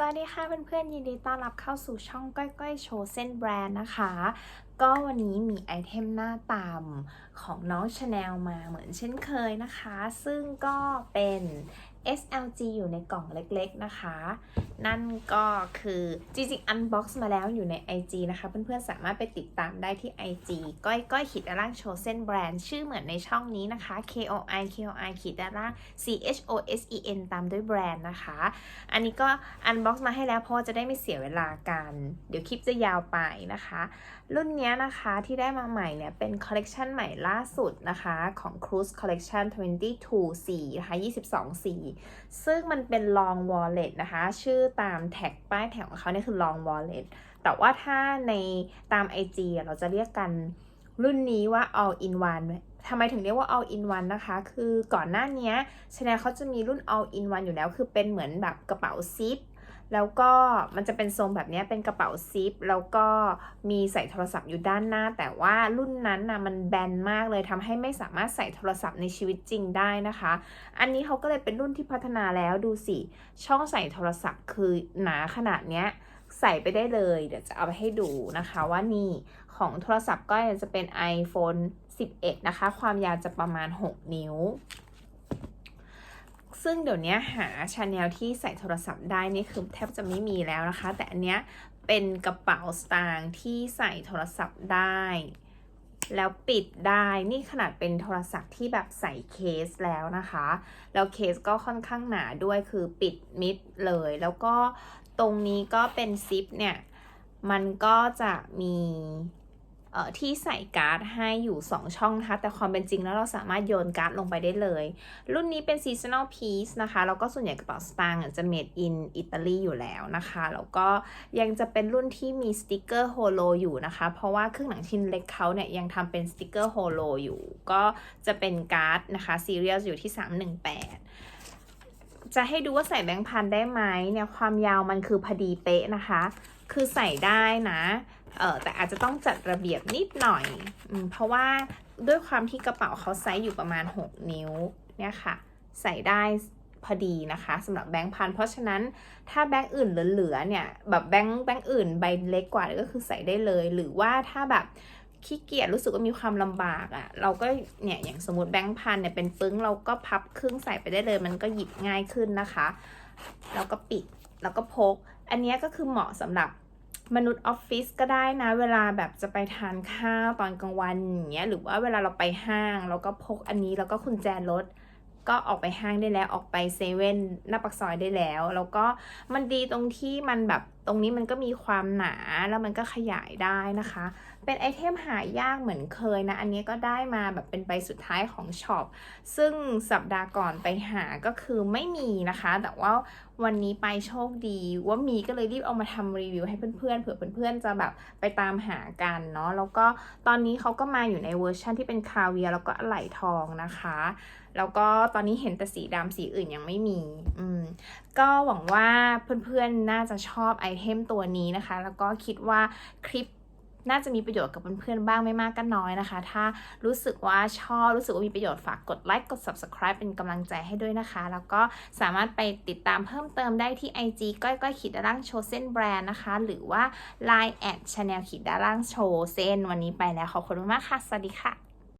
สวัสดีค่ะเพื่อนๆยินดีต้อนรับเข้าสู่ช่องก้อยก้อยโชว์เส้นแบรนด์นะคะ ก็วันนี้มีไอเทมหน้าตามของน้องชาแนลมาเหมือนเช่นเคยนะคะ ซึ่งก็เป็น SLG อยู่ในกล่องเล็กๆนะคะ นั่นก็คือจริงๆ unbox มาแล้วอยู่ใน IG นะคะ เพื่อนๆ สามารถไปติดตามได้ที่ IG ก้อยก้อยขีดด้านล่างโชว์เส้นแบรนด์ชื่อเหมือนในช่องนี้นะคะ KOI KOI ขีดด้านล่าง CHOSEN ตามด้วยแบรนด์นะคะ อันนี้ก็ unbox มาให้แล้วเพราะว่าจะได้ไม่เสียเวลากัน เดี๋ยวคลิปจะยาวไปนะคะ รุ่นนี้นะคะที่ได้มาใหม่เนี่ยเป็นคอลเลกชันใหม่ล่าสุดนะคะของ Cruise Collection 22สีนะคะ22สีซึ่งมันเป็น long wallet นะคะ ชื่อตามแท็กป้ายแท็กของเขาเนี่ยคือ long wallet แต่ว่าถ้าในตาม IG เราจะเรียกกันรุ่นนี้ว่า all in one ทำไมถึงเรียกว่า all in one นะคะ คือก่อนหน้านี้ชแนลเขาจะมีรุ่น all in one อยู่แล้ว คือเป็นเหมือนแบบกระเป๋าซิป แล้วก็มันจะเป็นทรงแบบนี้เป็นกระเป๋าซิป แล้วก็มีใส่โทรศัพท์อยู่ด้านหน้า แต่ว่ารุ่นนั้นนะมันแบนมากเลยทำให้ไม่สามารถใส่โทรศัพท์ในชีวิตจริงได้นะคะ อันนี้เขาก็เลยเป็นรุ่นที่พัฒนาแล้วดูสิ ช่องใส่โทรศัพท์คือหนาขนาดเนี้ยใส่ไปได้เลย เดี๋ยวจะเอาไปให้ดูนะคะว่านี่ของโทรศัพท์ก็จะเป็น iPhone 11 นะคะ ความยาวจะประมาณ 6 นิ้ว ซึ่งเดี๋ยวนี้หาชาแนลที่ใส่โทรศัพท์ได้นี่คือแทบจะไม่มีแล้วนะคะ แต่อันเนี้ยเป็นกระเป๋าสตางค์ที่ใส่โทรศัพท์ได้ แล้วปิดได้นี่ขนาดเป็นโทรศัพท์ที่แบบใส่เคสแล้วนะคะ แล้วเคสก็ค่อนข้างหนาด้วยคือปิดมิดเลย แล้วก็ตรงนี้ก็เป็นซิปเนี่ย มันก็จะมี ที่ใส่การ์ดให้อยู่ 2 ช่องนะคะ แต่ความเป็นจริงแล้วเราสามารถโยนการ์ดลงไปได้เลย รุ่นนี้เป็น seasonal piece นะคะ แล้วก็ส่วนใหญ่กระเป๋าสตางค์จะ made in อิตาลีอยู่แล้วนะคะ แล้วก็ยังจะเป็นรุ่นที่มีสติกเกอร์โฮโลอยู่นะคะ เพราะว่าเครื่องหนังชิ้นเล็กเขาเนี่ยยังทำเป็นสติกเกอร์โฮโลอยู่ ก็จะเป็นการ์ดนะคะ serial อยู่ที่ 318จะให้ดูว่าใส่แบงค์พันได้ไหมเนี่ยความยาวมันคือพอดีเป๊ะนะคะ คือใส่ได้นะ เออแต่อาจจะต้องจัดระเบียบนิดหน่อยอเพราะว่าด้วยความที่กระเป๋าเขาไซส์อยู่ประมาณ 6 นิ้วเนี่ยค่ะ ใส่ได้พอดีนะคะสำหรับแบงค์พันเพราะฉะนั้นถ้าแบงค์อื่นเหลือๆเนี่ยแบบแบงค์แบงค์อื่นใบเล็กกว่าก็คือใส่ได้เลย หรือว่าถ้าแบบขี้เกียจรู้สึกว่ามีความลำบากอะ่ะ เราก็เนี่ยอย่างสมมติแบงค์พันเนี่ยเป็นปึ้งเราก็พับครึ่งใส่ไปได้เลย มันก็หยิบง่ายขึ้นนะคะ แล้วก็ปิดแล้วก็พก อันนี้ก็คือเหมาะสำหรับ มนุษย์ออฟฟิศก็ได้นะ เวลาแบบจะไปทานข้าวตอนกลางวันอย่างเงี้ยหรือว่าเวลาเราไปห้างเราก็พกอันนี้แล้วก็คุณแจรถก็ออกไปห้างได้แล้วออกไปเซเว่นหน้าปากซอยได้แล้ว แล้วก็มันดีตรงที่มันแบบ ตรงนี้มันก็มีความหนาแล้วมันก็ขยายได้นะคะ เป็นไอเทมหายากเหมือนเคยนะ อันนี้ก็ได้มาแบบเป็นใบสุดท้ายของช็อป ซึ่งสัปดาห์ก่อนไปหาก็คือไม่มีนะคะ แต่ว่าวันนี้ไปโชคดีว่ามีก็เลยรีบเอามาทำรีวิวให้เพื่อนๆเผื่อเพื่อนๆจะแบบไปตามหากันเนาะ แล้วก็ตอนนี้เขาก็มาอยู่ในเวอร์ชันที่เป็นคาเวียแล้วก็ไหลทองนะคะ แล้วก็ตอนนี้เห็นแต่สีดำสีอื่นยังไม่มี อืม ก็หวังว่าเพื่อนๆน่าจะชอบไอเทมตัวนี้นะคะ แล้วก็คิดว่าคลิปน่าจะมีประโยชน์กับเพื่อนๆบ้างไม่มากก็น้อยนะคะ ถ้ารู้สึกว่าชอบ รู้สึกว่ามีประโยชน์ฝากกดไลค์กด subscribe เป็นกำลังใจให้ด้วยนะคะ แล้วก็สามารถไปติดตามเพิ่มเติมได้ที่ IG ก้อยก้อยขีดด้านล่างโชว์เส้นแบรนด์นะคะ หรือว่า Line แอดชาแนลขีดด้านล่างโชว์เส้นวันนี้ไปแล้วขอบคุณมากค่ะ สวัสดีค่ะ